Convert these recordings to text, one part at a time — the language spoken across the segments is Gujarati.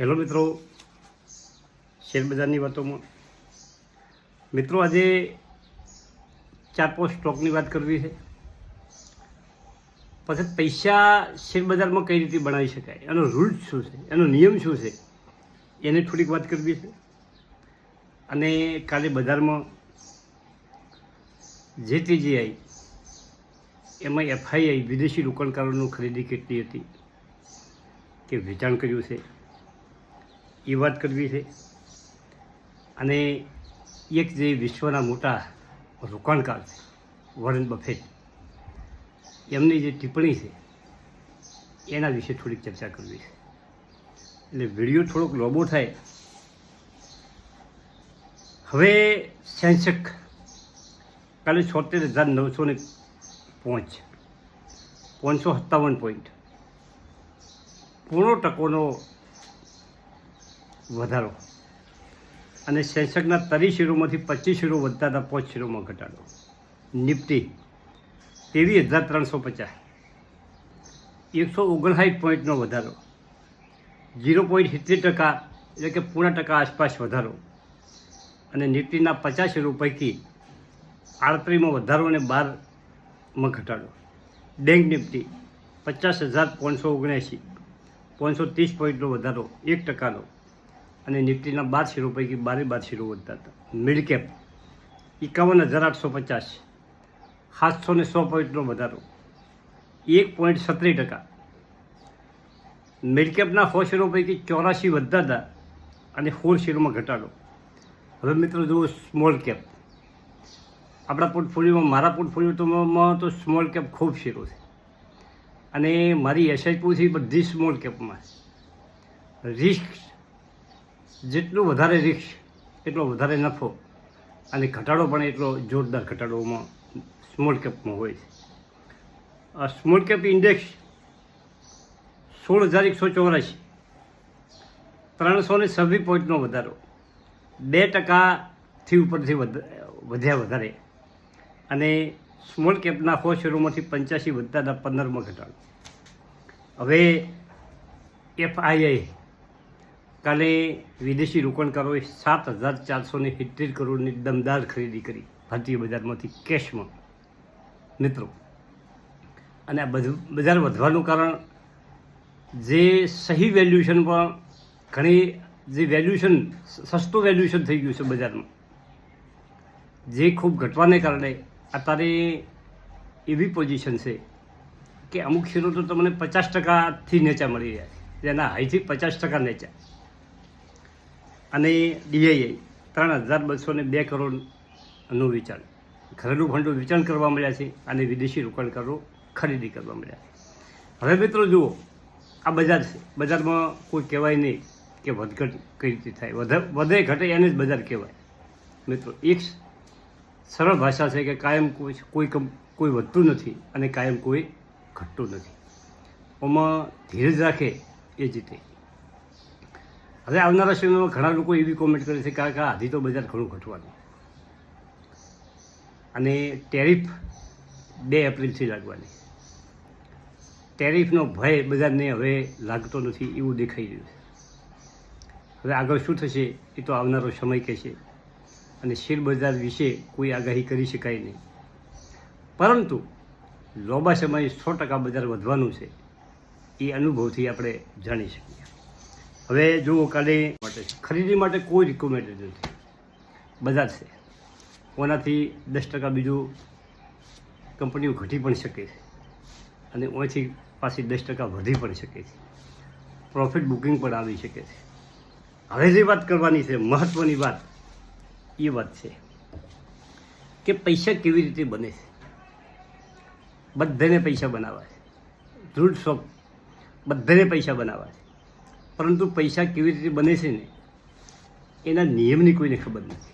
હેલો મિત્રો શેરબજારની વાતોમાં. મિત્રો, આજે ચાર પાંચ સ્ટોકની વાત કરવી છે. પછી પૈસા શેરબજારમાં કઈ રીતે બનાવી શકાય, એનો રૂલ્સ શું છે, એનો નિયમ શું છે, એની થોડીક વાત કરવી છે. અને કાલે બજારમાં જે તેજી આવી એમાં એફઆઈઆઈ વિદેશી રોકાણકારોનું ખરીદી કેટલી હતી, કે વેચાણ કર્યું છે એ વાત કરવી છે. અને એક જે વિશ્વના મોટા રોકાણકાર છે, વોરેન બફેટ, એમની જે ટિપ્પણી છે, એના વિશે થોડીક ચર્ચા કરવી છે. એટલે વીડિયો થોડોક લોબો થાય. હવે સેન્સેક કાલે છોતેર હજાર નવસો ને પાંચ, પાંચસો સત્તાવન પોઈન્ટ પૂર્ણ ટકોનો વધારો. અને સેન્સેક્સના તરી શેરોમાંથી પચીસ શેરો વધતા હતા, પાંચ શેરોમાં ઘટાડો. નિફ્ટી તેવીસ હજાર ત્રણસો પચાસ. એકસો ઓગણસાઠ પોઈન્ટનો વધારો. ઝીરો પોઈન્ટ સિત્તેર ટકા એટલે કે પૂણા ટકા આસપાસ વધારો. અને નિફ્ટીના પચાસ શેરો પૈકી આડત્રીસમાં વધારો અને બારમાં ઘટાડો. બેંક નિફ્ટી પચાસ હજાર પાંચસો ઓગણએંસી પાંચસો ત્રીસ પોઈન્ટનો વધારો. એક ટકાનો. અને નિફ્ટીના બાર શેરો પૈકી બારે બાર શેરો વધતા હતા. મિડ કેપ એકાવન હજાર આઠસો પચાસ, સાતસો ને સો પોઈન્ટનો વધારો, એક પોઈન્ટ સત્રીસ ટકા. મિડકેપના સો શેરો પૈકી ચોરાસી વધતા હતા અને સોળ શેરોમાં ઘટાડો. હવે મિત્રો જુઓ સ્મોલ કેપ. આપણા પોર્ટફોલિયોમાં, મારા પોર્ટફોલિયોમાં તો સ્મોલ કેપ ખૂબ શેરો છે. અને મારી એસઆઈપી છે બધી સ્મોલ કેપમાં. રિસ્ક જેટલું વધારે રિસ્ક એટલો વધારે નફો અને ઘટાડો પણ એટલો જોરદાર ઘટાડોમાં સ્મોલ કેપમાં હોય છે. આ સ્મોલ કેપ ઇન્ડેક્સ સોળ હજાર એકસો ચોરાશી ત્રણસો ને છવ્વીસ પોઈન્ટનો વધારો. બે ટકાથી ઉપરથી વધ- વધ્યા વધારે અને સ્મોલ કેપના સો શેરોમાંથી પંચ્યાસી વધતા પંદરમાં ઘટાડો. હવે એફઆઈઆઈ કાલે વિદેશી રોકાણકારોએ સાત હજાર ચારસો ને સિત્તેર કરોડની દમદાર ખરીદી કરી ભારતીય બજારમાંથી કેશમાં. મિત્રો, અને આ બધું બજાર વધવાનું કારણ જે સહી વેલ્યુએશન પણ ઘણી જે વેલ્યુએશન સસ્તું વેલ્યુએશન થઈ ગયું છે બજારમાં, જે ખૂબ ઘટવાને કારણે અત્યારે એવી પોઝિશન છે કે અમુક શેરો તો તમને પચાસ ટકાથી નેચા મળી રહ્યા છે. જેના હાઈથી પચાસ ટકા નીચા. અને ડીઆઈઆઈ ત્રણ હજાર બસો ને બે કરોડનું વેચાણ. ઘરેલું ભંડોળ વેચાણ કરવા મળ્યા છે અને વિદેશી રોકાણકારો ખરીદી કરવા મળ્યા છે. હવે મિત્રો જુઓ, આ બજાર છે. બજારમાં કોઈ કહેવાય નહીં કે વધઘટ કઈ રીતે થાય. વધે ઘટે એને જ બજાર કહેવાય. મિત્રો, એક સરળ ભાષા છે કે કાયમ કોઈ કોઈ કોઈ વધતું નથી અને કાયમ કોઈ ઘટતું નથી. ઓમાં ધીરજ રાખે એ જીતે હવે આવનારા સમયમાં ઘણા લોકો એવી કોમેન્ટ કરે છે કે કાકા આધી તો બજાર ઘણું ઘટવાનું. અને ટેરિફ બે એપ્રિલથી લાગવાની. ટેરિફનો ભય બજારને હવે લાગતો નથી એવું દેખાઈ રહ્યું છે. હવે આગળ શું થશે એ તો આવનારો સમય કહેશે અને શેર બજાર વિશે કોઈ આગાહી કરી શકાય નહીં. પરંતુ લાંબા સમયે સો ટકા બજાર વધવાનું છે એ અનુભવથી આપણે જાણી શકીએ. હવે જુઓ કાલે માટે ખરીદી માટે કોઈ રિકમેન્ડેડ નથી. બજાર છે. ઓનાથી દસ ટકા બીજું કંપનીઓ ઘટી પણ શકે છે. અને ઓછી પાછી દસ ટકા વધી પણ શકે છે. પ્રોફિટ બુકિંગ પણ આવી શકે છે. હવે જે વાત કરવાની છે મહત્ત્વની વાત, એ વાત છે કે પૈસા કેવી રીતે બને છે. બધાને પૈસા બનાવવા છે ધ્રુડ શોપ બધાને પૈસા બનાવવા છે પરંતુ પૈસા કેવી રીતે બને છે ને, એના નિયમની કોઈને ખબર નથી.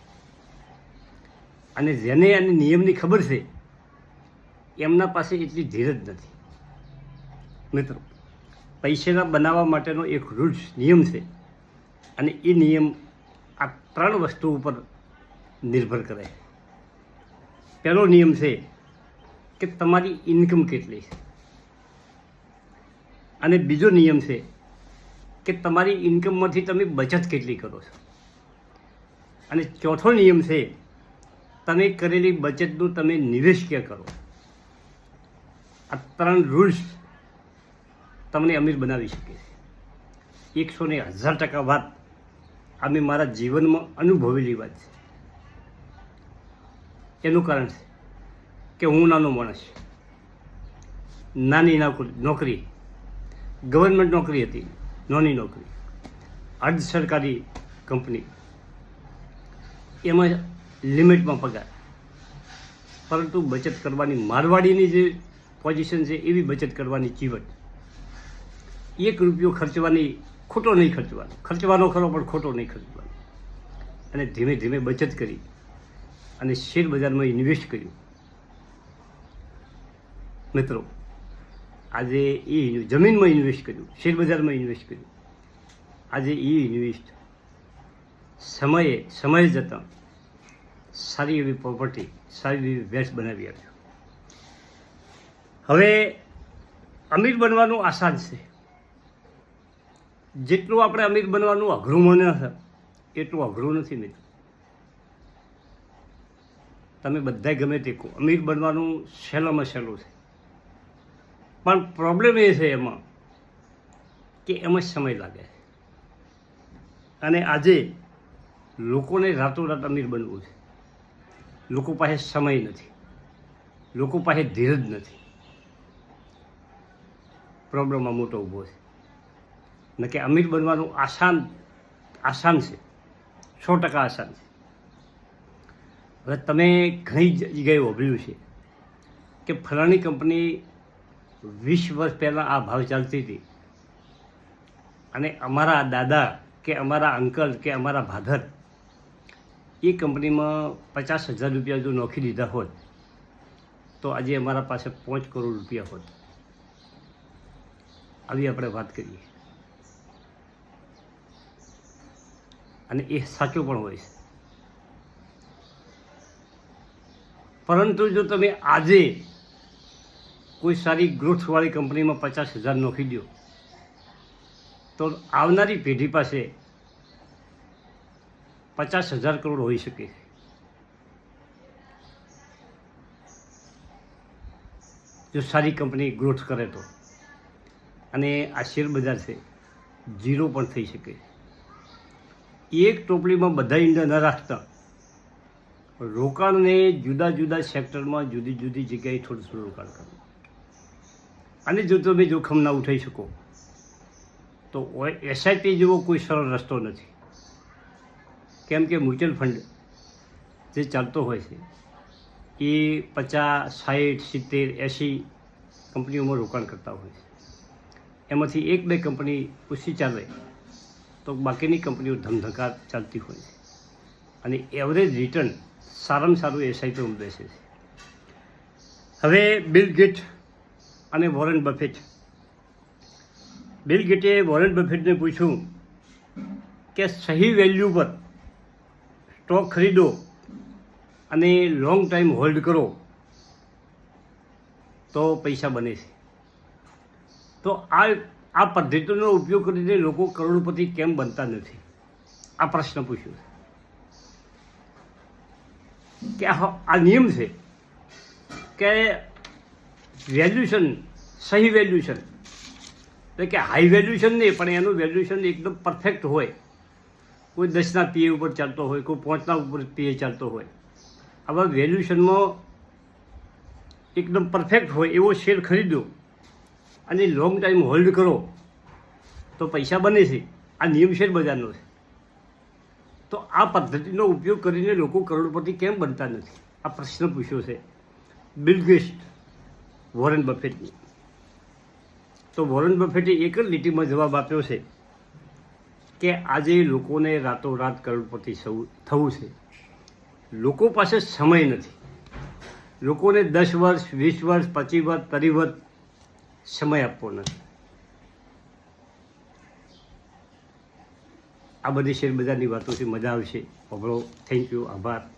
અને જેને આને નિયમની ખબર છે, એમના પાસે એટલી ધીરજ નથી. મિત્રો, પૈસાના બનાવવા માટેનો એક રૂલ્સ, નિયમ છે. અને એ નિયમ આ ત્રણ વસ્તુ ઉપર નિર્ભર કરે છે. પહેલો નિયમ છે કે તમારી ઇન્કમ કેટલી છે. અને બીજો નિયમ છે કે તમારી ઇન્કમમાંથી તમે બચત કેટલી કરો છો? અને ચોથો નિયમ છે, તમે કરેલી બચતનું તમે નિવેશ ક્યાં કરો. આ ત્રણ રૂલ્સ તમને અમીર બનાવી શકે છે. એકસો ને હજાર ટકા વાત આ મેં મારા જીવનમાં અનુભવેલી વાત છે. એનું કારણ છે કે હું નાનો માણસ નાની નોકરી. ગવર્મેન્ટ નોકરી હતી. નાની નોકરી. અર્ધ સરકારી કંપની. એમાં લિમિટમાં પગાર. પરંતુ બચત કરવાની મારવાડીની જે પોઝિશન છે, એવી બચત કરવાની ચીવટ. એક રૂપિયો ખર્ચવાની ખોટો નહીં ખર્ચવાનો. ખર્ચવાનો ખરો, પણ ખોટો નહીં ખર્ચવાનો. અને ધીમે ધીમે બચત કરી અને શેર બજારમાં ઇન્વેસ્ટ કર્યું. મિત્રો આજે એ જમીનમાં ઇન્વેસ્ટ કર્યું, શેરબજારમાં ઇન્વેસ્ટ કર્યું. આજે એ ઇન્વેસ્ટ સમયે, સમય જતાં સારી એવી પ્રોપર્ટી સારી એવી વેસ્ટ બનાવી આપ્યો હવે અમીર બનવાનું આસાન છે. જેટલું આપણે અમીર બનવાનું અઘરું મને એટલું અઘરું નથી મિત્રો. તમે બધાય ગમે તે કહો, અમીર બનવાનું સહેલામાં સહેલું છે. પણ પ્રોબ્લેમ એ છે એમાં કે એમાં સમય લાગે અને આજે લોકોને રાતોરાત અમીર બનવું છે. લોકો પાસે સમય નથી. લોકો પાસે ધીરજ નથી. પ્રોબ્લેમમાં મોટો ઊભો છે. ન કે અમીર બનવાનું આસાન આસાન છે. સો ટકા આસાન છે. હવે તમે ઘણી જગ્યાએ વાપર્યું છે કે ફલાણી કંપની વીસ વર્ષ પહેલાં આ ભાવ ચાલતી હતી. અને અમારા દાદા કે અમારા અંકલ કે અમારા ભાધર એ કંપનીમાં પચાસ હજાર રૂપિયા જો નોખી દીધા હોત, તો આજે અમારા પાસે પાંચ કરોડ રૂપિયા હોત. આવી આપણે વાત કરીએ. અને એ સાચું પણ હોય છે. પરંતુ જો તમે આજે કોઈ સારી ગ્રોથવાળી કંપનીમાં પચાસ હજાર નોખી દો તો આવનારી પેઢી પાસે પચાસ હજાર કરોડ હોઈ શકે. જો સારી કંપની ગ્રોથ કરે તો. અને આ શેર છે, ઝીરો પણ થઈ શકે. એક ટોપલીમાં બધા ઈંડા ન રાખતા. રોકાણને જુદા જુદા સેક્ટરમાં જુદી જુદી જગ્યાએ થોડું થોડું રોકાણ કરવું. અને જો તમે જોખમ ના ઉઠાઈ શકો, તો એસઆઈપી જેવો કોઈ સરળ રસ્તો નથી. કેમ કે મ્યુચ્યુઅલ ફંડ જે ચાલતો હોય છે, એ પચાસ સાઠ સિત્તેર એંસી કંપનીઓમાં રોકાણ કરતા હોય છે. એમાંથી એક, બે કંપની ઓછી ચાલે, તો બાકીની કંપનીઓ ધમધકાર ચાલતી હોય છે. અને એવરેજ રિટર્ન સારામાં સારું એસઆઈપીમાં બેસે છે. હવે બિલ ગેટ અને વોરેન બફેટ. બિલ ગેટે વોરેન બફેટને પૂછ્યું કે સહી વેલ્યુ પર સ્ટોક ખરીદો અને લોંગ ટાઈમ હોલ્ડ કરો તો પૈસા બને છે. તો આ આ પદ્ધતિનો ઉપયોગ કરીને લોકો કરોડપતિ કેમ બનતા નથી? આ પ્રશ્ન પૂછ્યો છે. કે આ નિયમ છે કે વેલ્યુશન, સહી વેલ્યુશન. એટલે કે હાઈ વેલ્યુશન નહીં, પણ એનું વેલ્યુશન એકદમ પરફેક્ટ હોય. કોઈ દસના પીએ ઉપર ચાલતો હોય, કોઈ પાંચના ઉપર પીએ ચાલતો હોય. આવા વેલ્યુશનમાં એકદમ પરફેક્ટ હોય એવો શેર ખરીદો અને લોંગ ટાઈમ હોલ્ડ કરો, તો પૈસા બને છે. આ નિયમ શેર બજારનો છે. તો આ પદ્ધતિનો ઉપયોગ કરીને લોકો કરોડપતિ કેમ બનતા નથી? આ પ્રશ્ન પૂછ્યો છે. બિલ વોરેન બફેટની. તો વોરેન બફેટે એક જ લીટીમાં જવાબ આપ્યો છે કે આજે લોકોને રાતોરાત કરોડપતિ થવું છે. લોકો પાસે સમય નથી. લોકોને દસ વર્ષ, વીસ વર્ષ, પચીસ વર્ષ ત્રીસ વર્ષ સમય આપવો નથી. આ બધી શેર બજારની વાતોથી મજા આવશે. અભળો થેન્ક યુ આભાર.